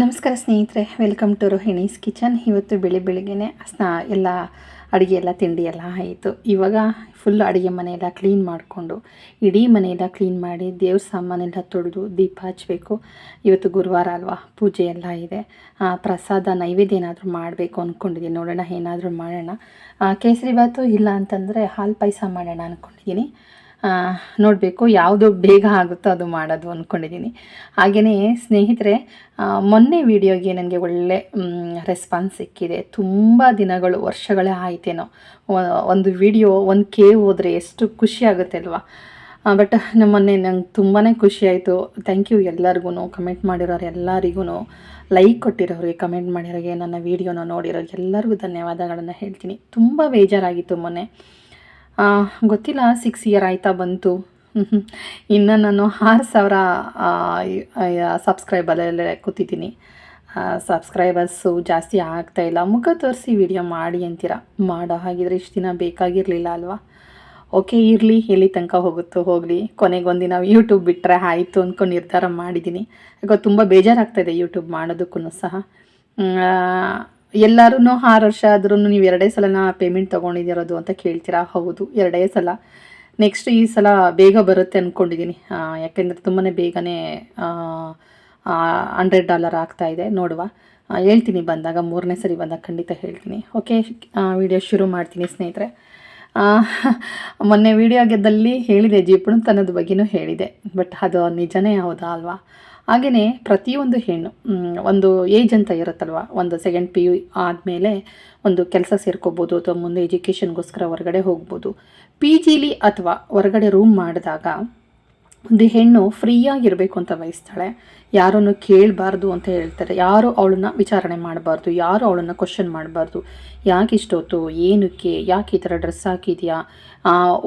ನಮಸ್ಕಾರ ಸ್ನೇಹಿತರೆ welcome to Rohini's kitchen. ಇವತ್ತು ಬೆಳಿ ಬೆಳಿಗ್ಗೆ ಸ್ನಾ ಎಲ್ಲ ಅಡುಗೆ ಎಲ್ಲ ತಿಂಡಿ ಎಲ್ಲ ಆಯಿತು. ಇವಾಗ ಫುಲ್ ಅಡುಗೆ ಮನೆಯೆಲ್ಲ ಕ್ಲೀನ್ ಮಾಡಿಕೊಂಡು, ಇಡೀ ಮನೆಯೆಲ್ಲ ಕ್ಲೀನ್ ಮಾಡಿ, ದೇವ್ರ ಸಾಮಾನೆಲ್ಲ ತೊಳೆದು ದೀಪ ಹಚ್ಚಬೇಕು ಇವತ್ತು ಗುರುವಾರ ಅಲ್ವಾ, ಪೂಜೆ ಎಲ್ಲ ಇದೆ. ಪ್ರಸಾದ ನೈವೇದ್ಯ ಏನಾದರೂ ಮಾಡಬೇಕು ಅಂದ್ಕೊಂಡಿದ್ದೀನಿ ನೋಡೋಣ ಏನಾದರೂ ಮಾಡೋಣ. ಕೇಸರಿ ಬಾತು ಇಲ್ಲ ಅಂತಂದರೆ ಹಾಲು ಪಾಯಸ ಮಾಡೋಣ ಅಂದ್ಕೊಂಡಿದ್ದೀನಿ ನೋಡಬೇಕು ಯಾವುದು ಬೇಗ ಆಗುತ್ತೋ ಅದು ಮಾಡೋದು ಅಂದ್ಕೊಂಡಿದ್ದೀನಿ ಹಾಗೆಯೇ ಸ್ನೇಹಿತರೆ ಮೊನ್ನೆ ವಿಡಿಯೋಗೆ ನನಗೆ ಒಳ್ಳೆ ರೆಸ್ಪಾನ್ಸ್ ಸಿಕ್ಕಿದೆ. ತುಂಬ ದಿನಗಳು, ವರ್ಷಗಳೇ ಆಯ್ತೇನೋ. ಒಂದು ವಿಡಿಯೋ ಒಂದು ಕೆ ಹೋದರೆ ಎಷ್ಟು ಖುಷಿ ಆಗುತ್ತೆ ಅಲ್ವಾ? ಬಟ್ ನಮ್ಮ ಮೊನ್ನೆ ನಂಗೆ ತುಂಬಾ ಖುಷಿ ಆಯಿತು. ಥ್ಯಾಂಕ್ ಯು ಎಲ್ಲರಿಗೂ ಕಮೆಂಟ್ ಮಾಡಿರೋರು ಎಲ್ಲರಿಗೂ ಲೈಕ್ ಕೊಟ್ಟಿರೋರಿಗೆ ಕಮೆಂಟ್ ಮಾಡಿರೋರಿಗೆ, ನನ್ನ ವೀಡಿಯೋನ ನೋಡಿರೋರಿಗೆ ಎಲ್ಲರಿಗೂ ಧನ್ಯವಾದಗಳನ್ನು ಹೇಳ್ತೀನಿ. ತುಂಬ ಬೇಜಾರಾಗಿತ್ತು ಮೊನ್ನೆ. ಗೊತ್ತಿಲ್ಲ ಸಿಕ್ಸ್ ಇಯರ್ ಆಯಿತಾ ಬಂತು. ಇನ್ನು ನಾನು ಆರು ಸಾವಿರ ಸಬ್ಸ್ಕ್ರೈಬಲ್ಲೇ ಕೂತಿದ್ದೀನಿ. ಸಬ್ಸ್ಕ್ರೈಬರ್ಸು ಜಾಸ್ತಿ ಆಗ್ತಾಯಿಲ್ಲ ಮುಖ ತೋರಿಸಿ ವಿಡಿಯೋ ಮಾಡಿ ಅಂತೀರ? ಮಾಡೋ ಹಾಗಿದ್ರೆ ಇಷ್ಟು ದಿನ ಬೇಕಾಗಿರಲಿಲ್ಲ ಅಲ್ವಾ? ಓಕೆ ಇರಲಿ. ಎಲ್ಲಿ ತನಕ ಹೋಗುತ್ತೋ ಹೋಗಲಿ. ಕೊನೆಗೊಂದಿನ ಯೂಟ್ಯೂಬ್ ಬಿಟ್ಟರೆ ಆಯಿತು ಅಂದ್ಕೊಂಡು ನಿರ್ಧಾರ ಮಾಡಿದ್ದೀನಿ. ಯಾಕೋ ತುಂಬ ಬೇಜಾರಾಗ್ತಾಯಿದೆ ಯೂಟ್ಯೂಬ್ ಮಾಡೋದಕ್ಕೂ ಸಹ. ಎಲ್ಲರೂ ಆರು ವರ್ಷ ಆದ್ರೂ ನೀವು ಎರಡೇ ಸಲನ ಪೇಮೆಂಟ್ ತಗೊಂಡಿದ್ದೀರೋದು ಅಂತ ಕೇಳ್ತೀರಾ? ಹೌದು, ಎರಡೇ ಸಲ. ನೆಕ್ಸ್ಟ್ ಈ ಸಲ ಬೇಗ ಬರುತ್ತೆ ಅಂದ್ಕೊಂಡಿದ್ದೀನಿ ಯಾಕೆಂದರೆ ತುಂಬಾ ಬೇಗನೆ ಹಂಡ್ರೆಡ್ ಡಾಲರ್ ಆಗ್ತಾ ಇದೆ ನೋಡುವ. ಹೇಳ್ತೀನಿ ಬಂದಾಗ, ಮೂರನೇ ಸರಿ ಬಂದಾಗ ಖಂಡಿತ ಹೇಳ್ತೀನಿ. ಓಕೆ ವಿಡಿಯೋ ಶುರು ಮಾಡ್ತೀನಿ ಸ್ನೇಹಿತರೆ. ಮೊನ್ನೆ ವಿಡಿಯೋ ಆಗಿದ್ದಲ್ಲಿ ಹೇಳಿದೆ ಜೀಪುಣತನದ ಬಗ್ಗೆನೂ ಹೇಳಿದೆ. ಬಟ್ ಅದು ನಿಜನೇ ಹೌದಾ ಅಲ್ವಾ? ಹಾಗೆಯೇ ಪ್ರತಿಯೊಂದು ಹೆಣ್ಣು ಒಂದು ಏಜ್ ಅಂತ ಇರುತ್ತಲ್ವ? ಒಂದು ಸೆಕೆಂಡ್ ಪಿ ಯು ಆದಮೇಲೆ ಒಂದು ಕೆಲಸ ಸೇರ್ಕೋಬೋದು ಅಥವಾ ಮುಂದೆ ಎಜುಕೇಷನ್ಗೋಸ್ಕರ ಹೊರಗಡೆ ಹೋಗ್ಬೋದು. ಪಿ ಜಿಲಿ ಅಥವಾ ಹೊರಗಡೆ ರೂಮ್ ಮಾಡಿದಾಗ ಒಂದು ಹೆಣ್ಣು ಫ್ರೀಯಾಗಿರಬೇಕು ಅಂತ ಬಯಸ್ತಾಳೆ. ಯಾರನ್ನು ಕೇಳಬಾರ್ದು ಅಂತ ಹೇಳ್ತಾರೆ. ಯಾರು ಅವಳನ್ನ ವಿಚಾರಣೆ ಮಾಡಬಾರ್ದು, ಯಾರು ಅವಳನ್ನು ಕ್ವಶನ್ ಮಾಡಬಾರ್ದು, ಯಾಕೆ ಇಷ್ಟೊತ್ತು, ಏನಕ್ಕೆ, ಯಾಕೆ ಈ ಥರ ಡ್ರೆಸ್ ಹಾಕಿದ್ಯಾ?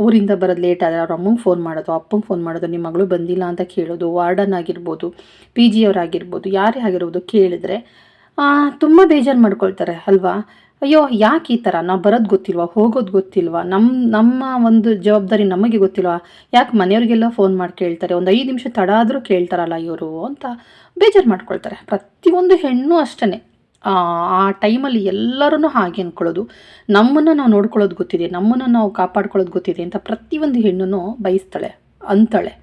ಊರಿಂದ ಬರೋದು ಲೇಟ್ ಆದರೆ ಅವ್ರ ಅಮ್ಮಂಗೆ ಫೋನ್ ಮಾಡೋದು, ಅಪ್ಪಂಗೆ ಫೋನ್ ಮಾಡೋದು ನಿಮ್ಮ ಮಗಳು ಬಂದಿಲ್ಲ ಅಂತ ಕೇಳೋದು ವಾರ್ಡನ್ ಆಗಿರ್ಬೋದು ಪಿ ಜಿಯವರಾಗಿರ್ಬೋದು ಯಾರೇ ಆಗಿರ್ಬೋದು ಕೇಳಿದ್ರೆ ತುಂಬ ಬೇಜಾರು ಮಾಡ್ಕೊಳ್ತಾರೆ, ಅಲ್ವಾ? ಅಯ್ಯೋ, ಯಾಕೆ ಈ ಥರ ನಾವು ಬರೋದು ಗೊತ್ತಿಲ್ವಾ? ಹೋಗೋದು ಗೊತ್ತಿಲ್ವಾ? ನಮ್ಮ ನಮ್ಮ ಒಂದು ಜವಾಬ್ದಾರಿ ನಮಗೆ ಗೊತ್ತಿಲ್ವಾ? ಯಾಕೆ ಮನೆಯವ್ರಿಗೆಲ್ಲ ಫೋನ್ ಮಾಡಿ ಕೇಳ್ತಾರೆ? ಒಂದು ಐದು ನಿಮಿಷ ತಡ ಆದರೂ ಕೇಳ್ತಾರಲ್ಲ ಇವರು ಅಂತ ಬೇಜಾರು ಮಾಡ್ಕೊಳ್ತಾರೆ. ಪ್ರತಿಯೊಂದು ಹೆಣ್ಣು ಅಷ್ಟೇ ಆ ಟೈಮಲ್ಲಿ ಎಲ್ಲರೂ ಹಾಗೆ ಅಂದ್ಕೊಳ್ಳೋದು ನಮ್ಮನ್ನು ನಾವು ನೋಡ್ಕೊಳ್ಳೋದು ಗೊತ್ತಿದೆ. ನಮ್ಮನ್ನು ನಾವು ಕಾಪಾಡ್ಕೊಳ್ಳೋದು ಗೊತ್ತಿದೆ ಅಂತ ಪ್ರತಿಯೊಂದು ಹೆಣ್ಣು ಬಯಸ್ತಾಳೆ, ಅಂತಾಳೆ.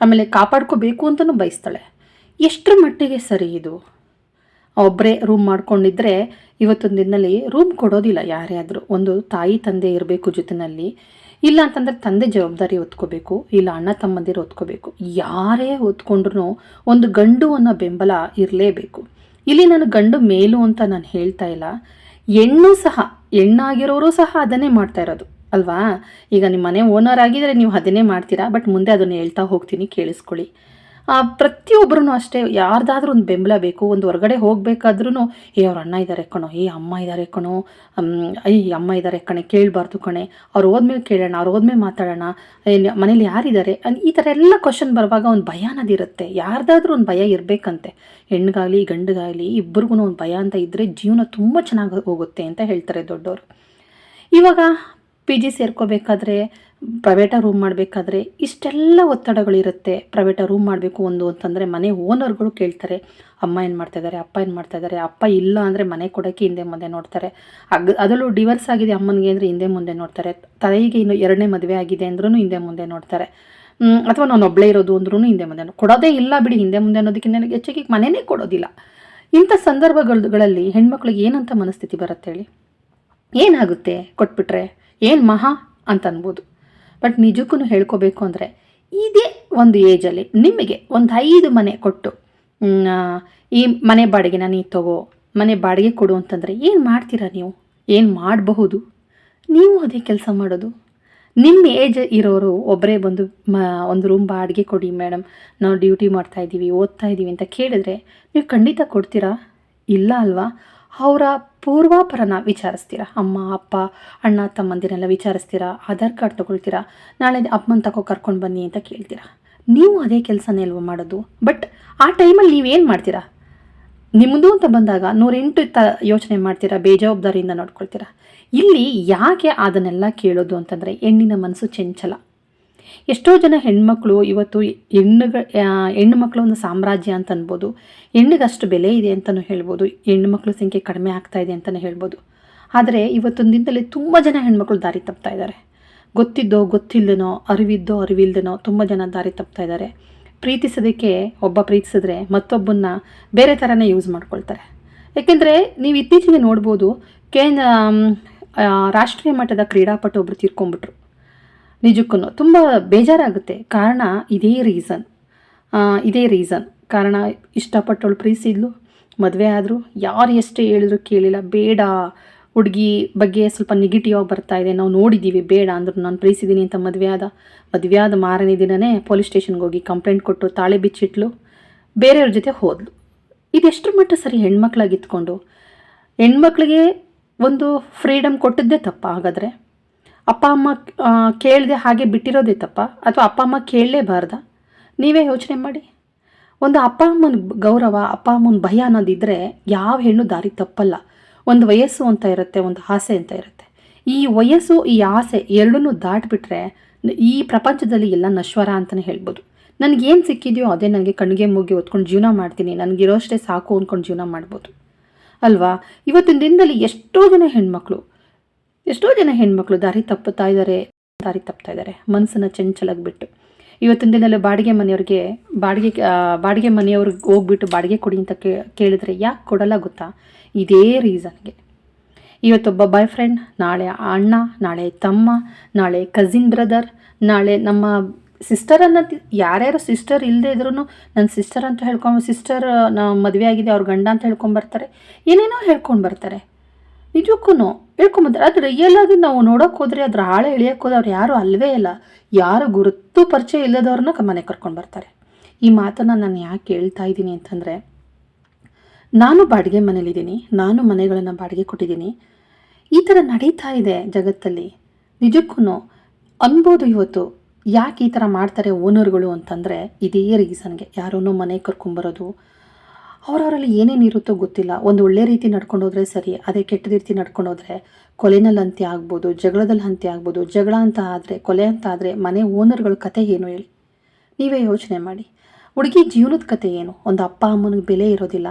ಆಮೇಲೆ ಕಾಪಾಡ್ಕೋಬೇಕು ಅಂತಲೂ ಬಯಸ್ತಾಳೆ. ಎಷ್ಟರ ಮಟ್ಟಿಗೆ ಸರಿ ಇದು? ಒಬ್ಬರೇ ರೂಮ್ ಮಾಡ್ಕೊಂಡಿದ್ರೆ ಇವತ್ತೊಂದು ದಿನದಲ್ಲಿ ರೂಮ್ ಕೊಡೋದಿಲ್ಲ ಯಾರೇ ಆದರೂ ಒಂದು ತಾಯಿ ತಂದೆ ಇರಬೇಕು ಜೊತೆಯಲ್ಲಿ ಇಲ್ಲ ಅಂತಂದರೆ ತಂದೆ ಜವಾಬ್ದಾರಿ ಹೊತ್ಕೋಬೇಕು, ಇಲ್ಲ ಅಣ್ಣ ತಮ್ಮಂದಿರು ಹೊತ್ಕೋಬೇಕು. ಯಾರೇ ಹೊತ್ಕೊಂಡ್ರು ಒಂದು ಗಂಡು ಅನ್ನೋ ಬೆಂಬಲ ಇರಲೇಬೇಕು. ಇಲ್ಲಿ ನಾನು ಗಂಡು ಮೇಲು ಅಂತ ನಾನು ಹೇಳ್ತಾ ಇಲ್ಲ. ಹೆಣ್ಣು ಸಹ, ಹೆಣ್ಣಾಗಿರೋರು ಸಹ ಅದನ್ನೇ ಮಾಡ್ತಾ ಇರೋದು, ಅಲ್ವಾ? ಈಗ ನಿಮ್ಮ ಮನೆ ಓನರ್ ಆಗಿದ್ರೆ ನೀವು ಅದನ್ನೇ ಮಾಡ್ತೀರಾ ಬಟ್ ಮುಂದೆ ಅದನ್ನು ಹೇಳ್ತಾ ಹೋಗ್ತೀನಿ, ಕೇಳಿಸ್ಕೊಳ್ಳಿ. ಪ್ರತಿಯೊಬ್ಬರೂ ಅಷ್ಟೇ, ಯಾರ್ದಾದ್ರೂ ಒಂದು ಬೆಂಬಲ ಬೇಕು, ಒಂದು ಹೊರಗಡೆ ಹೋಗಬೇಕಾದ್ರೂ ಏ, ಅವ್ರ ಅಣ್ಣ ಇದ್ದಾರೆ ಕಣೋ, ಏ, ಅಮ್ಮ ಇದ್ದಾರೆ ಕಣೋ ಅಯ್ಯ ಅಮ್ಮ ಇದ್ದಾರೆ ಕಣೆ, ಕೇಳಬಾರ್ದು ಕಣೆ, ಅವ್ರು ಹೋದ್ಮೇಲೆ ಕೇಳೋಣ, ಅವ್ರು ಹೋದ್ಮೇಲೆ ಮಾತಾಡೋಣ ಮನೇಲಿ ಯಾರಿದ್ದಾರೆ ಈ ಥರ ಎಲ್ಲ ಕ್ವಶನ್ ಬರುವಾಗ ಒಂದು ಭಯ ಅನ್ನೋದಿರುತ್ತೆ ಯಾರ್ದಾದ್ರೂ ಒಂದು ಭಯ ಇರಬೇಕಂತೆ. ಹೆಣ್ಗಾಗಲಿ, ಗಂಡಿಗಾಗಲಿ ಇಬ್ಬರಿಗೂ ಒಂದು ಭಯ ಅಂತ ಇದ್ದರೆ ಜೀವನ ತುಂಬ ಚೆನ್ನಾಗಿ ಹೋಗುತ್ತೆ ಅಂತ ಹೇಳ್ತಾರೆ ದೊಡ್ಡವರು ಇವಾಗ ಪಿ ಜಿ ಸೇರ್ಕೋಬೇಕಾದ್ರೆ ಪ್ರೈವೇಟಾಗಿ ರೂಮ್ ಮಾಡಬೇಕಾದ್ರೆ ಇಷ್ಟೆಲ್ಲ ಒತ್ತಡಗಳಿರುತ್ತೆ ಪ್ರೈವೇಟಾಗಿ ರೂಮ್ ಮಾಡಬೇಕು ಒಂದು ಅಂತಂದರೆ ಮನೆ ಓನರ್ಗಳು ಕೇಳ್ತಾರೆ, ಅಮ್ಮ ಏನು ಮಾಡ್ತಾಯಿದ್ದಾರೆ ಅಪ್ಪ ಏನು ಮಾಡ್ತಾಯಿದ್ದಾರೆ ಅಪ್ಪ ಇಲ್ಲ ಅಂದರೆ ಮನೆ ಕೊಡೋಕ್ಕೆ ಹಿಂದೆ ಮುಂದೆ ನೋಡ್ತಾರೆ. ಅಗ್, ಅದರಲ್ಲೂ ಡಿವರ್ಸ್ ಆಗಿದೆ ಅಮ್ಮನಿಗೆ ಅಂದರೆ ಹಿಂದೆ ಮುಂದೆ ನೋಡ್ತಾರೆ. ತಾಯಿಗೆ ಇನ್ನು ಎರಡನೇ ಮದುವೆ ಆಗಿದೆ ಅಂದ್ರೂ ಹಿಂದೆ ಮುಂದೆ ನೋಡ್ತಾರೆ. ಅಥವಾ ನಾನು ಒಬ್ಬಳೇ ಇರೋದು ಅಂದ್ರೂ ಹಿಂದೆ ಮುಂದೆ ಕೊಡೋದೇ ಇಲ್ಲ ಬಿಡಿ ಹಿಂದೆ ಮುಂದೆ ಅನ್ನೋದಕ್ಕಿಂತ ನನಗೆ ಹೆಚ್ಚಿಗೆ ಮನೆಯೇ ಕೊಡೋದಿಲ್ಲ. ಇಂಥ ಸಂದರ್ಭಗಳಲ್ಲಿ ಹೆಣ್ಮಕ್ಳಿಗೆ ಏನಂತ ಮನಸ್ಥಿತಿ ಬರುತ್ತೆ ಹೇಳಿ? ಏನಾಗುತ್ತೆ ಕೊಟ್ಬಿಟ್ರೆ? ಏನು ಮಹಾ ಅಂತ ಅನ್ಬೋದು. ಬಟ್ ನಿಜಕ್ಕೂ ಹೇಳ್ಕೋಬೇಕು ಅಂದರೆ ಇದೇ ಒಂದು ಏಜಲ್ಲಿ ನಿಮಗೆ ಒಂದು ಐದು ಮನೆ ಕೊಟ್ಟು ಈ ಮನೆ ಬಾಡಿಗೆನ ನೀವು ತಗೋ, ಮನೆ ಬಾಡಿಗೆ ಕೊಡು ಅಂತಂದರೆ ಏನು ಮಾಡ್ತೀರಾ ನೀವು? ಏನು ಮಾಡಬಹುದು? ನೀವು ಅದೇ ಕೆಲಸ ಮಾಡೋದು. ನಿಮ್ಮ ಏಜ್ ಇರೋರು ಒಬ್ಬರೇ ಬಂದು, ಮ, ಒಂದು ರೂಮ್ ಬಾಡಿಗೆ ಕೊಡಿ ಮೇಡಮ್ ನಾವು ಡ್ಯೂಟಿ ಮಾಡ್ತಾ ಇದ್ದೀವಿ ಓದ್ತಾ ಇದ್ದೀವಿ ಅಂತ ಕೇಳಿದ್ರೆ ನೀವು ಖಂಡಿತ ಕೊಡ್ತೀರಾ? ಇಲ್ಲ ಅಲ್ವಾ? ಅವರ ಪೂರ್ವಾಪರನ ವಿಚಾರಿಸ್ತೀರಾ? ಅಮ್ಮ, ಅಪ್ಪ, ಅಣ್ಣ, ತಮ್ಮಂದಿರೆಲ್ಲ ವಿಚಾರಿಸ್ತೀರಾ? ಆಧಾರ್ ಕಾರ್ಡ್ ತೊಗೊಳ್ತೀರಾ? ನಾಳೆ ಅಪ್ಪನ ತಗೋ ಕರ್ಕೊಂಡು ಬನ್ನಿ ಅಂತ ಕೇಳ್ತೀರಾ? ನೀವು ಅದೇ ಕೆಲಸನೇ ಅಲ್ವ ಮಾಡೋದು? ಬಟ್ ಆ ಟೈಮಲ್ಲಿ ನೀವೇನು ಮಾಡ್ತೀರಾ? ನಿಮ್ಮದು ಅಂತ ಬಂದಾಗ ನೂರೆಂಟು ತ ಯೋಚನೆ ಮಾಡ್ತೀರಾ, ಬೇಜವಾಬ್ದಾರಿಯಿಂದ ನೋಡ್ಕೊಳ್ತೀರಾ? ಇಲ್ಲಿ ಯಾಕೆ ಅದನ್ನೆಲ್ಲ ಕೇಳೋದು ಅಂತಂದರೆ ಹೆಣ್ಣಿನ ಮನಸ್ಸು ಚಂಚಲ. ಎಷ್ಟೋ ಜನ ಹೆಣ್ಮಕ್ಳು ಇವತ್ತು ಹೆಣ್ಣು ಮಕ್ಕಳು ಒಂದು ಸಾಮ್ರಾಜ್ಯ ಅಂತ ಅನ್ಬೋದು. ಹೆಣ್ಣಿಗೆ ಅಷ್ಟು ಬೆಲೆ ಇದೆ ಅಂತಲೂ ಹೇಳ್ಬೋದು. ಹೆಣ್ಣು ಮಕ್ಕಳ ಸಂಖ್ಯೆ ಕಡಿಮೆ ಆಗ್ತಾ ಇದೆ ಅಂತಲೇ ಹೇಳ್ಬೋದು. ಆದರೆ ಇವತ್ತೊಂದು ದಿನದಲ್ಲಿ ತುಂಬ ಜನ ಹೆಣ್ಮಕ್ಳು ದಾರಿ ತಪ್ತಾ ಇದ್ದಾರೆ ಗೊತ್ತಿದ್ದೋ ಗೊತ್ತಿಲ್ಲದೋ ಅರಿವಿದ್ದೋ, ಅರಿವಿಲ್ದೇನೋ ತುಂಬ ಜನ ದಾರಿ ತಪ್ತಾ ಇದ್ದಾರೆ ಪ್ರೀತಿಸೋದಕ್ಕೆ ಒಬ್ಬ ಪ್ರೀತಿಸಿದ್ರೆ ಮತ್ತೊಬ್ಬನ್ನ ಬೇರೆ ಥರನೇ ಯೂಸ್ ಮಾಡ್ಕೊಳ್ತಾರೆ. ಯಾಕೆಂದರೆ ನೀವು ಇತ್ತೀಚೆಗೆ ನೋಡ್ಬೋದು, ಕೇಂದ್ರ ರಾಷ್ಟ್ರೀಯ ಮಟ್ಟದ ಕ್ರೀಡಾಪಟು ಒಬ್ಬರು ತೀರ್ಕೊಂಡ್ಬಿಟ್ರು. ನಿಜಕ್ಕೂ ತುಂಬ ಬೇಜಾರಾಗುತ್ತೆ. ಕಾರಣ ಇದೇ ರೀಸನ್ ಇದೇ ರೀಸನ್ ಕಾರಣ ಇಷ್ಟಪಟ್ಟವಳು ಪ್ರೀತಿಸಿದ್ಲು ಮದುವೆ ಆದರೂ ಯಾರು ಎಷ್ಟೇ ಹೇಳಿದ್ರು ಕೇಳಿಲ್ಲ. ಬೇಡ, ಹುಡುಗಿ ಬಗ್ಗೆ ಸ್ವಲ್ಪ ನೆಗೆಟಿವ್ ಆಗಿ ಬರ್ತಾ ಇದೆ. ನಾವು ನೋಡಿದ್ದೀವಿ, ಬೇಡ ಅಂದ್ರು ನಾನು ಪ್ರೀತಿಸಿದ್ದೀನಿ ಅಂತ ಮದುವೆ ಆದ. ಮದುವೆ ಆದ ಮಾರನೇ ದಿನವೇ ಪೊಲೀಸ್ ಸ್ಟೇಷನ್ಗೆ ಹೋಗಿ ಕಂಪ್ಲೇಂಟ್ ಕೊಟ್ಟು ತಾಳೆ ಬಿಚ್ಚಿಟ್ಲು. ಬೇರೆಯವ್ರ ಜೊತೆ ಹೋದ್ಲು. ಇದೆಷ್ಟರ ಮಟ್ಟ ಸರಿ ಹೆಣ್ಮಕ್ಳಾಗಿ ಇತ್ಕೊಂಡು ಹೆಣ್ಮಕ್ಳಿಗೆ ಒಂದು ಫ್ರೀಡಮ್ ಕೊಟ್ಟಿದ್ದೇ ತಪ್ಪ ಹಾಗಾದರೆ ಅಪ್ಪ, ಅಮ್ಮ ಕೇಳದೆ ಹಾಗೆ ಬಿಟ್ಟಿರೋದೇ ತಪ್ಪ ಅಥವಾ ಅಪ್ಪ, ಅಮ್ಮ ಕೇಳಲೇಬಾರ್ದ? ನೀವೇ ಯೋಚನೆ ಮಾಡಿ. ಒಂದು ಅಪ್ಪ, ಅಮ್ಮನ ಗೌರವ, ಅಪ್ಪ, ಅಮ್ಮನ ಭಯ ಅನ್ನೋದಿದ್ದರೆ ಯಾವ ಹೆಣ್ಣು ದಾರಿ ತಪ್ಪಲ್ಲ. ಒಂದು ವಯಸ್ಸು ಅಂತ ಇರುತ್ತೆ, ಒಂದು ಆಸೆ ಅಂತ ಇರುತ್ತೆ. ಈ ವಯಸ್ಸು, ಈ ಆಸೆ ಎರಡನ್ನೂ ದಾಟಿಬಿಟ್ರೆ ಈ ಪ್ರಪಂಚದಲ್ಲಿ ಎಲ್ಲ ನಶ್ವರ ಅಂತಲೇ ಹೇಳ್ಬೋದು. ನನಗೇನು ಸಿಕ್ಕಿದೆಯೋ ಅದೇ ನನಗೆ ಕಣ್ಣಿಗೆ ಮುಗಿ ಹೊತ್ಕೊಂಡು ಜೀವನ ಮಾಡ್ತೀನಿ. ನನಗಿರೋಷ್ಟೇ ಸಾಕು ಅಂದ್ಕೊಂಡು ಜೀವನ ಮಾಡ್ಬೋದು. ಅಲ್ವಾ? ಇವತ್ತಿನ ದಿನದಲ್ಲಿ ಎಷ್ಟೋ ಜನ ಹೆಣ್ಮಕ್ಳು ಎಷ್ಟೋ ಜನ ಹೆಣ್ಮಕ್ಳು ದಾರಿ ತಪ್ಪುತ್ತಾ ಇದ್ದಾರೆ, ದಾರಿ ತಪ್ತಾ ಇದ್ದಾರೆ. ಮನಸ್ಸನ್ನು ಚಂಚಲಾಗಿ ಬಿಟ್ಟು ಇವತ್ತಿನ ದಿನದಲ್ಲಿ ಬಾಡಿಗೆ ಮನೆಯವ್ರಿಗೆ, ಬಾಡಿಗೆ ಬಾಡಿಗೆ ಮನೆಯವ್ರಿಗೆ ಹೋಗ್ಬಿಟ್ಟು ಬಾಡಿಗೆ ಕೊಡಿ ಅಂತ ಕೇಳಿದ್ರೆ ಯಾಕೆ ಕೊಡಲ್ಲ ಗೊತ್ತಾ? ಇದೇ ರೀಸನ್ಗೆ. ಇವತ್ತೊಬ್ಬ ಬಾಯ್ ಫ್ರೆಂಡ್ ನಾಳೆ ಅಣ್ಣ, ನಾಳೆ ತಮ್ಮ, ನಾಳೆ ಕಸಿನ್ ಬ್ರದರ್, ನಾಳೆ ನಮ್ಮ ಸಿಸ್ಟರ್ ಯಾರ್ಯಾರು ಸಿಸ್ಟರ್ ಇಲ್ಲದೆ ಇದ್ರೂ ನನ್ನ ಸಿಸ್ಟರ್ ಅಂತ ಹೇಳ್ಕೊಂಡು, ಸಿಸ್ಟರ್ ಮದುವೆ ಆಗಿದೆ, ಅವ್ರ ಗಂಡ ಅಂತ ಹೇಳ್ಕೊಂಬರ್ತಾರೆ ಏನೇನೋ ಹೇಳ್ಕೊಂಡು ಬರ್ತಾರೆ. ನಿಜಕ್ಕೂ ಹೇಳ್ಕೊಂಬಂತಾರೆ ಆದರೆ ರಿಯಲ್ ನಾವು ನೋಡೋಕೆ ಹೋದ್ರೆ ಅದ್ರ ಆಳ ಇಳಿಯೋಕೆ ಹೋದವ್ರು ಯಾರು ಅಲ್ವೇ ಇಲ್ಲ. ಯಾರು ಗುರುತು ಪರಿಚಯ ಇಲ್ಲದವ್ರನ್ನ ಮನೆಗೆ ಕರ್ಕೊಂಡು ಬರ್ತಾರೆ. ಈ ಮಾತನ್ನು ನಾನು ಯಾಕೆ ಹೇಳ್ತಾ ಇದ್ದೀನಿ ಅಂತಂದರೆ, ನಾನು ಬಾಡಿಗೆ ಮನೇಲಿದ್ದೀನಿ, ನಾನು ಮನೆಗಳನ್ನು ಬಾಡಿಗೆ ಕೊಟ್ಟಿದ್ದೀನಿ. ಈ ಥರ ನಡೀತಾ ಇದೆ ಜಗತ್ತಲ್ಲಿ. ನಿಜಕ್ಕೂ ಅನ್ಬೋದು ಇವತ್ತು ಯಾಕೆ ಈ ಥರ ಮಾಡ್ತಾರೆ ಓನರ್ಗಳು ಅಂತಂದರೆ, ಇದೇ ರೀಸನ್ಗೆ ಯಾರೂ ಮನೆಗೆ ಕರ್ಕೊಂಬರೋದು ಅವರವರಲ್ಲಿ ಏನೇನು ಇರುತ್ತೋ ಗೊತ್ತಿಲ್ಲ. ಒಂದು ಒಳ್ಳೆ ರೀತಿ ನಡ್ಕೊಂಡು ಹೋದ್ರೆ ಸರಿ, ಅದೇ ಕೆಟ್ಟ ರೀತಿ ನಡ್ಕೊಂಡು ಹೋದ್ರೆ ಕೊಲೆನಲ್ಲಿ ಅಂತ್ಯ ಆಗ್ಬೋದು, ಜಗಳದಲ್ಲಿ ಅಂತ್ಯ ಆಗ್ಬೋದು, ಜಗಳ ಅಂತ ಆದರೆ, ಕೊಲೆ ಅಂತ ಆದರೆ ಮನೆ ಓನರ್ಗಳ ಕತೆ ಏನು ಹೇಳಿ? ನೀವೇ ಯೋಚನೆ ಮಾಡಿ. ಹುಡುಗಿ ಜೀವನದ ಕತೆ ಏನು? ಒಂದು ಅಪ್ಪ ಅಮ್ಮನಿಗೆ ಬೆಲೆ ಇರೋದಿಲ್ಲ,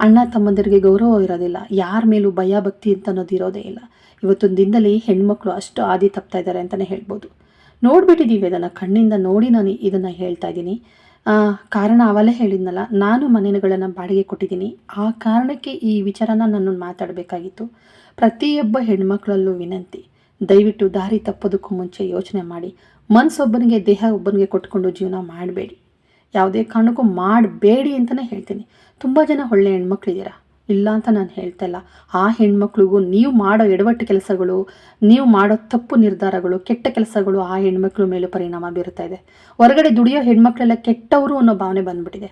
ಅಣ್ಣ ತಮ್ಮಂದಿರಿಗೆ ಗೌರವ ಇರೋದಿಲ್ಲ, ಯಾರ ಮೇಲೂ ಭಯ ಭಕ್ತಿ ಅಂತ ಅನ್ನೋದು ಇರೋದೇ ಇಲ್ಲ. ಇವತ್ತೊಂದು ದಿನದಲ್ಲಿ ಹೆಣ್ಮಕ್ಳು ಅಷ್ಟು ಆದಿ ತಪ್ತಾ ಇದ್ದಾರೆ ಅಂತಲೇ ಹೇಳ್ಬೋದು. ನೋಡ್ಬಿಟ್ಟಿದ್ದೀವಿ ಅದನ್ನು ಕಣ್ಣಿಂದ ನೋಡಿ ನಾನು ಇದನ್ನು ಹೇಳ್ತಾ ಇದ್ದೀನಿ. ಕಾರಣ ಅವಲೇ ಹೇಳಿದ್ನಲ್ಲ, ನಾನು ಮನೆಗಳನ್ನು ಬಾಡಿಗೆ ಕೊಟ್ಟಿದ್ದೀನಿ. ಆ ಕಾರಣಕ್ಕೆ ಈ ವಿಚಾರನ ನಾನು ಮಾತಾಡಬೇಕಾಗಿತ್ತು. ಪ್ರತಿಯೊಬ್ಬ ಹೆಣ್ಮಕ್ಳಲ್ಲೂ ವಿನಂತಿ, ದಯವಿಟ್ಟು ದಾರಿ ತಪ್ಪೋದಕ್ಕೂ ಮುಂಚೆ ಯೋಚನೆ ಮಾಡಿ. ಮನಸ್ಸೊಬ್ಬನಿಗೆ ದೇಹ ಒಬ್ಬನಿಗೆ ಕೊಟ್ಕೊಂಡು ಜೀವನ ಮಾಡಬೇಡಿ. ಯಾವುದೇ ಕಾರಣಕ್ಕೂ ಮಾಡಬೇಡಿ ಅಂತಲೇ ಹೇಳ್ತೀನಿ. ತುಂಬ ಜನ ಒಳ್ಳೆ ಹೆಣ್ಮಕ್ಳಿದ್ದೀರಾ? ಇಲ್ಲ ಅಂತ ನಾನು ಹೇಳ್ತಾ ಇಲ್ಲ. ಆ ಹೆಣ್ಮಕ್ಳಿಗೂ ನೀವು ಮಾಡೋ ಎಡವಟ್ಟು ಕೆಲಸಗಳು, ನೀವು ಮಾಡೋ ತಪ್ಪು ನಿರ್ಧಾರಗಳು, ಕೆಟ್ಟ ಕೆಲಸಗಳು ಆ ಹೆಣ್ಮಕ್ಳ ಮೇಲೂ ಪರಿಣಾಮ ಬೀರ್ತಾ ಇದೆ. ಹೊರಗಡೆ ದುಡಿಯೋ ಹೆಣ್ಮಕ್ಳೆಲ್ಲ ಕೆಟ್ಟವರು ಅನ್ನೋ ಭಾವನೆ ಬಂದ್ಬಿಟ್ಟಿದೆ.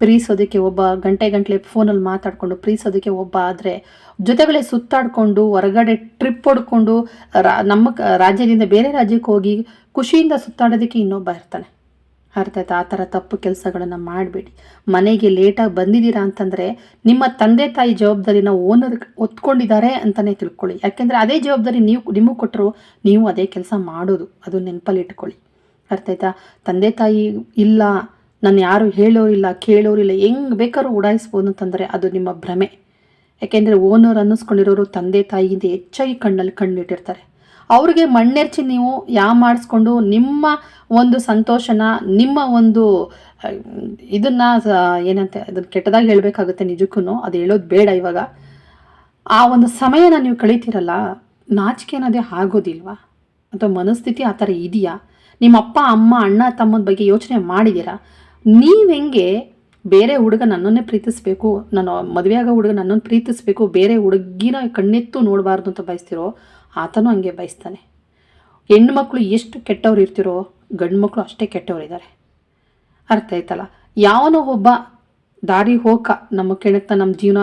ಪ್ರೀಸೋದಕ್ಕೆ ಒಬ್ಬ ಗಂಟೆ ಗಂಟಲೆ ಫೋನಲ್ಲಿ ಮಾತಾಡಿಕೊಂಡು ಪ್ರೀಸೋದಕ್ಕೆ ಒಬ್ಬ ಆದರೆ ಜೊತೆಗಳೇ ಸುತ್ತಾಡಿಕೊಂಡು ಹೊರಗಡೆ ಟ್ರಿಪ್ ಹೊಡ್ಕೊಂಡು ರಾ ನಮ್ಮ ರಾಜ್ಯದಿಂದ ಬೇರೆ ರಾಜ್ಯಕ್ಕೆ ಹೋಗಿ ಖುಷಿಯಿಂದ ಸುತ್ತಾಡೋದಕ್ಕೆ ಇನ್ನೊಬ್ಬ ಇರ್ತಾನೆ. ಅರ್ಥ ಆಯ್ತಾ? ಆ ಥರ ತಪ್ಪು ಕೆಲಸಗಳನ್ನು ಮಾಡಬೇಡಿ. ಮನೆಗೆ ಲೇಟಾಗಿ ಬಂದಿದ್ದೀರಾ ಅಂತಂದರೆ ನಿಮ್ಮ ತಂದೆ ತಾಯಿ ಜವಾಬ್ದಾರಿನ ಓನರ್ ಒತ್ಕೊಂಡಿದ್ದಾರೆ ಅಂತಲೇ ತಿಳ್ಕೊಳ್ಳಿ. ಯಾಕೆಂದರೆ ಅದೇ ಜವಾಬ್ದಾರಿ ನೀವು, ನಿಮಗೆ ಕೊಟ್ಟರು ನೀವು ಅದೇ ಕೆಲಸ ಮಾಡೋದು. ಅದು ನೆನಪಲ್ಲಿ ಇಟ್ಕೊಳ್ಳಿ. ಅರ್ಥ ಆಯ್ತಾ? ತಂದೆ ತಾಯಿ ಇಲ್ಲ, ನಾನು ಯಾರು ಹೇಳೋರಿಲ್ಲ ಕೇಳೋರಿಲ್ಲ ಹೆಂಗೆ ಬೇಕಾದ್ರೂ ಉಡಾಯಿಸ್ಬೋದು ಅಂತಂದರೆ ಅದು ನಿಮ್ಮ ಭ್ರಮೆ. ಯಾಕೆಂದರೆ ಓನರ್ ಅನ್ನಿಸ್ಕೊಂಡಿರೋರು ತಂದೆ ತಾಯಿಯಿಂದ ಹೆಚ್ಚಾಗಿ ಕಣ್ಣಲ್ಲಿ ಕಣ್ಣಿಟ್ಟಿರ್ತಾರೆ ಅವ್ರಿಗೆ ಮಣ್ಣೆರ್ಚಿ ನೀವು ಯಾ ಮಾಡಿಸ್ಕೊಂಡು ನಿಮ್ಮ ಒಂದು ಸಂತೋಷನ, ನಿಮ್ಮ ಒಂದು ಇದನ್ನು ಏನಂತ ಅದನ್ನು ಕೆಟ್ಟದಾಗಿ ಹೇಳಬೇಕಾಗುತ್ತೆ ನಿಜಕ್ಕೂ ಅದು ಹೇಳೋದು ಬೇಡ ಇವಾಗ. ಆ ಒಂದು ಸಮಯನ ನೀವು ಕಳೀತಿರಲ್ಲ, ನಾಚಿಕೆ ಅನ್ನೋದೇ ಆಗೋದಿಲ್ವಾ? ಅಥವಾ ಮನಸ್ಥಿತಿ ಆ ಥರ ಇದೆಯಾ? ನಿಮ್ಮ ಅಪ್ಪ, ಅಮ್ಮ, ಅಣ್ಣ, ತಮ್ಮನ ಬಗ್ಗೆ ಯೋಚನೆ ಮಾಡಿದ್ದೀರಾ ನೀವು ಹೆಂಗೆ ಬೇರೆ ಹುಡುಗ ನನ್ನನ್ನೇ ಪ್ರೀತಿಸ್ಬೇಕು ನಾನು ಮದುವೆ ಆಗೋ ಹುಡುಗ ನನ್ನನ್ನು ಪ್ರೀತಿಸ್ಬೇಕು, ಬೇರೆ ಹುಡುಗಿನ ಕಣ್ಣೆತ್ತು ನೋಡಬಾರ್ದು ಅಂತ ಬಯಸ್ತಿರೋ ಆತನೂ ಹಂಗೆ ಬಯಸ್ತಾನೆ. ಹೆಣ್ಣು ಮಕ್ಕಳು ಎಷ್ಟು ಕೆಟ್ಟವ್ರು ಇರ್ತಿರೋ, ಗಂಡು ಮಕ್ಕಳು ಅಷ್ಟೇ ಕೆಟ್ಟವರಿದ್ದಾರೆ ಅರ್ಥ ಆಯ್ತಲ್ಲ? ಯಾವನೋ ಒಬ್ಬ ದಾರಿ ಹೋಕ ನಮ್ಮ ಕೆಣಕ್ತಾ, ನಮ್ಮ ಜೀವನ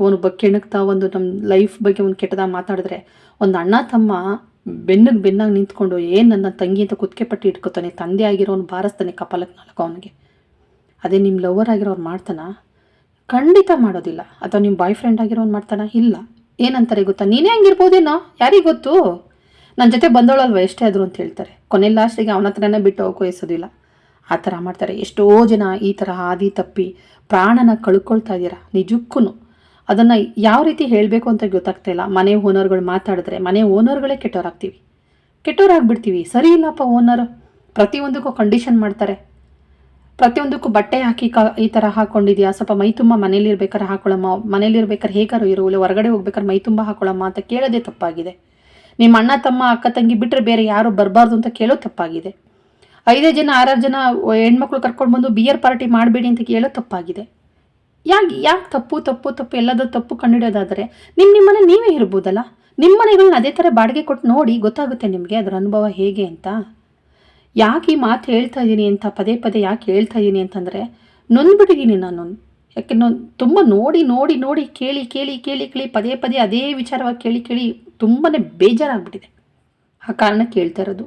ಅವನೊಬ್ಬ ಕೆಣಕ್ತಾ ಒಂದು ನಮ್ಮ ಲೈಫ್ ಬಗ್ಗೆ ಒಂದು ಕೆಟ್ಟದಾಗ ಮಾತಾಡಿದ್ರೆ, ಒಂದು ಅಣ್ಣ ತಮ್ಮ ಬೆನ್ನಿಗೆ ಬೆನ್ನಾಗಿ ನಿಂತ್ಕೊಂಡು ಏನು ನನ್ನ ತಂಗಿ ಅಂತ ಕುತ್ತಿಗೆ ಪಟ್ಟಿ ಇಟ್ಕೋತಾನೆ, ತಂದೆ ಆಗಿರೋನು ಬಾರಿಸ್ತಾನೆ ಕಪಾಲಕ್ಕೆ ನಾಲ್ಕು ಅವನಿಗೆ. ಅದೇ ನಿಮ್ಮ ಲವರ್ ಆಗಿರೋರು ಮಾಡ್ತಾನ? ಖಂಡಿತ ಮಾಡೋದಿಲ್ಲ. ಅಥವಾ ನಿಮ್ಮ ಬಾಯ್ ಫ್ರೆಂಡ್ ಆಗಿರೋನು ಮಾಡ್ತಾನ? ಇಲ್ಲ. ಏನಂತಾರೆ ಗೊತ್ತಾ? ನೀನೇ ಹಂಗಿರ್ಬೋದೇನೋ? ಯಾರಿಗೆ ಗೊತ್ತು? ನನ್ನ ಜೊತೆ ಬಂದೋಳಲ್ವ ಎಷ್ಟೇ ಆದರೂ ಅಂತ ಹೇಳ್ತಾರೆ. ಕೊನೆ ಲಾಸ್ಟಿಗೆ ಅವನ ಹತ್ರನೇ ಬಿಟ್ಟು ಹೋಗೋಯಿಸೋದಿಲ್ಲ ಆ ಥರ ಮಾಡ್ತಾರೆ. ಎಷ್ಟೋ ಜನ ಈ ಥರ ಹಾದಿ ತಪ್ಪಿ ಪ್ರಾಣನ ಕಳ್ಕೊಳ್ತಾ ಇದ್ದೀರಾ? ನಿಜಕ್ಕೂ ಅದನ್ನು ಯಾವ ರೀತಿ ಹೇಳಬೇಕು ಅಂತ ಗೊತ್ತಾಗ್ತಾ ಇಲ್ಲ. ಮನೆ ಓನರ್ಗಳು ಮಾತಾಡಿದ್ರೆ ಮನೆ ಓನರ್ಗಳೇ ಕೆಟ್ಟವರಾಗ್ತೀವಿ. ಕೆಟ್ಟವರಾಗ್ಬಿಡ್ತೀವಿ. ಸರಿ ಇಲ್ಲಪ್ಪ ಓನರ್. ಪ್ರತಿಯೊಂದಕ್ಕೂ ಕಂಡೀಷನ್ ಮಾಡ್ತಾರೆ. ಪ್ರತಿಯೊಂದಕ್ಕೂ ಬಟ್ಟೆ ಹಾಕಿ ಕ, ಈ ಥರ ಹಾಕೊಂಡಿದ್ಯಾ? ಸ್ವಲ್ಪ ಮೈ ತುಂಬ ಮನೇಲಿ ಹಾಕೊಳ್ಳಮ್ಮ. ಮನೇಲಿ ಇರ್ಬೇಕಾರೆ ಹೇಗಾರು ಇರು, ಇಲ್ಲ ಹೊರಗಡೆ ಹೋಗ್ಬೇಕಾದ್ರೆ ಮೈ ತುಂಬ ಹಾಕೊಳ್ಳಮ್ಮ ಅಂತ ಕೇಳೋದೇ ತಪ್ಪಾಗಿದೆ. ನಿಮ್ಮ ಅಣ್ಣ, ತಮ್ಮ, ಅಕ್ಕ, ತಂಗಿ ಬಿಟ್ಟರೆ ಬೇರೆ ಯಾರು ಬರಬಾರ್ದು ಅಂತ ಕೇಳೋದು ತಪ್ಪಾಗಿದೆ. ಐದೇ ಜನ, ಆರಾರು ಜನ ಹೆಣ್ಮಕ್ಳು ಕರ್ಕೊಂಡು ಬಂದು ಬಿಯರ್ ಪಾರ್ಟಿ ಮಾಡಬೇಡಿ ಅಂತ ಕೇಳೋ ತಪ್ಪಾಗಿದೆ. ಯಾಕೆ ಯಾಕೆ ತಪ್ಪು ತಪ್ಪು ತಪ್ಪು ಎಲ್ಲದೂ ತಪ್ಪು ಕಂಡುಹಿಡಿಯೋದಾದರೆ ನಿಮ್ಮ ನಿಮ್ಮನೆ ನೀವೇ ಇರ್ಬೋದಲ್ಲ? ನಿಮ್ಮ ಮನೆಗಳನ್ನ ಅದೇ ಥರ ಬಾಡಿಗೆ ಕೊಟ್ಟು ನೋಡಿ ಗೊತ್ತಾಗುತ್ತೆ ನಿಮಗೆ ಅದರ ಅನುಭವ ಹೇಗೆ ಅಂತ. ಯಾಕೆ ಈ ಮಾತು ಹೇಳ್ತಾ ಇದ್ದೀನಿ ಅಂತ, ಪದೇ ಪದೇ ಯಾಕೆ ಹೇಳ್ತಾ ಇದ್ದೀನಿ ಅಂತಂದರೆ ನೊಂದ್ಬಿಟ್ಟಿದ್ದೀನಿ ನಾನು. ಯಾಕೆ ನಾನು ತುಂಬ ನೋಡಿ ನೋಡಿ ನೋಡಿ, ಕೇಳಿ ಕೇಳಿ ಕೇಳಿ ಕೇಳಿ, ಪದೇ ಪದೇ ಅದೇ ವಿಚಾರವಾಗಿ ಕೇಳಿ ಕೇಳಿ ತುಂಬಾ ಬೇಜಾರಾಗ್ಬಿಟ್ಟಿದೆ. ಆ ಕಾರಣ ಕೇಳ್ತಾ ಇರೋದು,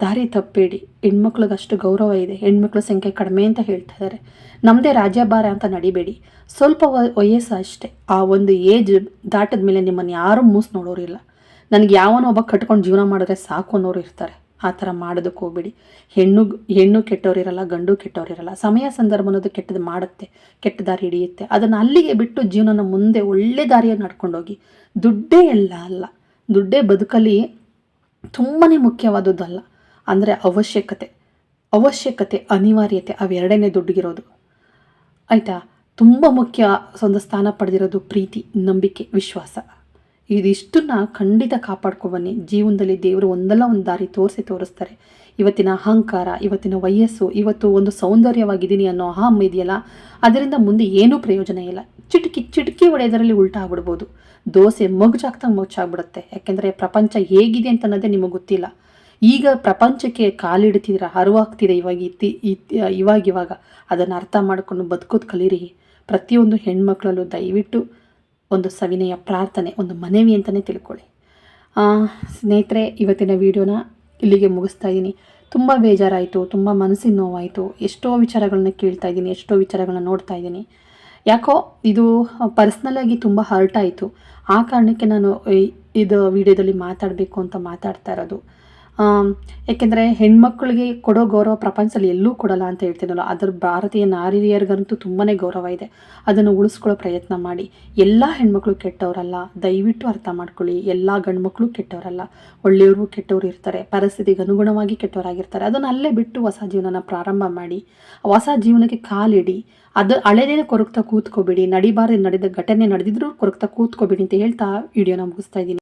ದಾರಿ ತಪ್ಪಬೇಡಿ ಹೆಣ್ಮಕ್ಳಿಗೆ ಅಷ್ಟು ಗೌರವ ಇದೆ. ಹೆಣ್ಮಕ್ಳ ಸಂಖ್ಯೆ ಕಡಿಮೆ ಅಂತ ಹೇಳ್ತಾ ಇದ್ದಾರೆ. ನಮ್ಮದೇ ರಾಜ್ಯಭಾರ ಅಂತ ನಡಿಬೇಡಿ. ಸ್ವಲ್ಪ ವಯಸ್ಸು ಅಷ್ಟೇ. ಆ ಒಂದು ಏಜ್ ದಾಟಿದ ಮೇಲೆ ನಿಮ್ಮನ್ನು ಯಾರೂ ಮೂಸ್ ನೋಡೋರಿಲ್ಲ. ನನಗೆ ಯಾವನೋ ಒಬ್ಬ ಕಟ್ಕೊಂಡು ಜೀವನ ಮಾಡಿದ್ರೆ ಸಾಕು ಅನ್ನೋರು ಇರ್ತಾರೆ. ಆ ಥರ ಮಾಡೋದಕ್ಕೆ ಹೋಗ್ಬೇಡಿ. ಹೆಣ್ಣು ಹೆಣ್ಣು ಕೆಟ್ಟವರಿರಲ್ಲ ಗಂಡು ಕೆಟ್ಟವರಿರಲ್ಲ ಸಮಯ ಸಂದರ್ಭ ಅನ್ನೋದು ಕೆಟ್ಟದ್ದು ಮಾಡುತ್ತೆ, ಕೆಟ್ಟ ದಾರಿ ಹಿಡಿಯುತ್ತೆ. ಅದನ್ನು ಅಲ್ಲಿಗೆ ಬಿಟ್ಟು ಜೀವನನ ಮುಂದೆ ಒಳ್ಳೆ ದಾರಿಯಾಗಿ ನಡ್ಕೊಂಡೋಗಿ, ದುಡ್ಡೇ ಎಲ್ಲ ಅಲ್ಲ. ದುಡ್ಡೇ ಬದುಕಲ್ಲಿ ತುಂಬಾ ಮುಖ್ಯವಾದದ್ದಲ್ಲ. ಅಂದರೆ ಅವಶ್ಯಕತೆ ಅವಶ್ಯಕತೆ, ಅನಿವಾರ್ಯತೆ ಅವೆರಡನೇ ದುಡ್ಡಿಗಿರೋದು. ಆಯಿತಾ? ತುಂಬ ಮುಖ್ಯ ಒಂದು ಸ್ಥಾನ ಪಡೆದಿರೋದು ಪ್ರೀತಿ, ನಂಬಿಕೆ, ವಿಶ್ವಾಸ. ಇದಿಷ್ಟನ್ನ ಖಂಡಿತ ಕಾಪಾಡ್ಕೊಬನ್ನಿ ಜೀವನದಲ್ಲಿ ದೇವರು ಒಂದಲ್ಲ ಒಂದು ದಾರಿ ತೋರಿಸಿ ತೋರಿಸ್ತಾರೆ. ಇವತ್ತಿನ ಅಹಂಕಾರ, ಇವತ್ತಿನ ವಯಸ್ಸು, ಇವತ್ತು ಒಂದು ಸೌಂದರ್ಯವಾಗಿದ್ದೀನಿ ಅನ್ನೋ ಅಹಂ ಇದೆಯಲ್ಲ, ಅದರಿಂದ ಮುಂದೆ ಏನೂ ಪ್ರಯೋಜನ ಇಲ್ಲ. ಚಿಟಕಿ ಚಿಟಕಿ ಒಡೆಯೋದರಲ್ಲಿ ಉಲ್ಟಾ ಆಗ್ಬಿಡ್ಬೋದು. ದೋಸೆ ಮಗ್ಜಾಗ್ತಾ ಮುಚ್ಚಾಗ್ಬಿಡುತ್ತೆ. ಯಾಕೆಂದರೆ ಪ್ರಪಂಚ ಹೇಗಿದೆ ಅಂತ ಅನ್ನೋದೇ ನಿಮಗೆ ಗೊತ್ತಿಲ್ಲ. ಈಗ ಪ್ರಪಂಚಕ್ಕೆ ಕಾಲಿಡ್ತಿದ್ರೆ ಹರಿವಾಗ್ತಿದೆ ಇವಾಗ ಇತ್ತಿ ಇವಾಗಿವಾಗ. ಇವಾಗ ಅದನ್ನು ಅರ್ಥ ಮಾಡಿಕೊಂಡು ಬದುಕೋದು ಕಲೀರಿ. ಪ್ರತಿಯೊಂದು ಹೆಣ್ಮಕ್ಳಲ್ಲೂ ದಯವಿಟ್ಟು ಒಂದು ಸವಿನಯ ಪ್ರಾರ್ಥನೆ, ಒಂದು ಮನವಿ ಅಂತಲೇ ತಿಳ್ಕೊಳ್ಳಿ. ಸ್ನೇಹಿತರೆ, ಇವತ್ತಿನ ವಿಡಿಯೋನ ಇಲ್ಲಿಗೆ ಮುಗಿಸ್ತಾ ಇದ್ದೀನಿ. ತುಂಬ ಬೇಜಾರಾಯಿತು, ತುಂಬ ಮನಸ್ಸಿನ ನೋವಾಯಿತು. ಎಷ್ಟೋ ವಿಚಾರಗಳನ್ನ ಕೇಳ್ತಾ ಇದ್ದೀನಿ, ಎಷ್ಟೋ ವಿಚಾರಗಳನ್ನ ನೋಡ್ತಾ ಇದ್ದೀನಿ. ಯಾಕೋ, ಇದು ಪರ್ಸ್ನಲಾಗಿ ತುಂಬ ಹರ್ಟ್ ಆಯಿತು. ಆ ಕಾರಣಕ್ಕೆ ನಾನು ಇದು ವಿಡಿಯೋದಲ್ಲಿ ಮಾತಾಡಬೇಕು ಅಂತ ಮಾತಾಡ್ತಾ ಇರೋದು. ಆಮ್, ಯಾಕೆಂದರೆ ಹೆಣ್ಮಕ್ಳಿಗೆ ಕೊಡೋ ಗೌರವ ಪ್ರಪಂಚದಲ್ಲಿ ಎಲ್ಲೂ ಕೊಡಲ್ಲ ಅಂತ ಹೇಳ್ತೀನಲ್ಲ ಅದರ ಭಾರತೀಯ ನಾರಿಯರಿಗಂತೂ ತುಂಬಾ ಗೌರವ ಇದೆ. ಅದನ್ನು ಉಳಿಸ್ಕೊಳ್ಳೋ ಪ್ರಯತ್ನ ಮಾಡಿ. ಎಲ್ಲ ಹೆಣ್ಮಕ್ಳು ಕೆಟ್ಟವರಲ್ಲ ದಯವಿಟ್ಟು ಅರ್ಥ ಮಾಡ್ಕೊಳ್ಳಿ. ಎಲ್ಲ ಗಂಡ್ಮಕ್ಳು ಕೆಟ್ಟವರಲ್ಲ ಒಳ್ಳೆಯವರು ಕೆಟ್ಟವರು ಇರ್ತಾರೆ ಪರಿಸ್ಥಿತಿಗೆ ಅನುಗುಣವಾಗಿ ಕೆಟ್ಟವರಾಗಿರ್ತಾರೆ. ಅದನ್ನು ಅಲ್ಲೇ ಬಿಟ್ಟು ಹೊಸ ಜೀವನನ ಪ್ರಾರಂಭ ಮಾಡಿ ಹೊಸ ಜೀವನಕ್ಕೆ ಕಾಲಿಡಿ. ಅದು ಹಳೆದೇನೆ ಕೊರಗ್ತಾ ಕೂತ್ಕೋಬೇಡಿ ನಡಿಬಾರದು ನಡೆದ ಘಟನೆ ನಡೆದಿದ್ರು ಕೊರಕ್ತಾ ಕೂತ್ಕೋಬೇಡಿ ಅಂತ ಹೇಳ್ತಾ ವಿಡಿಯೋನ ಮುಗಿಸ್ತಾ ಇದ್ದೀನಿ.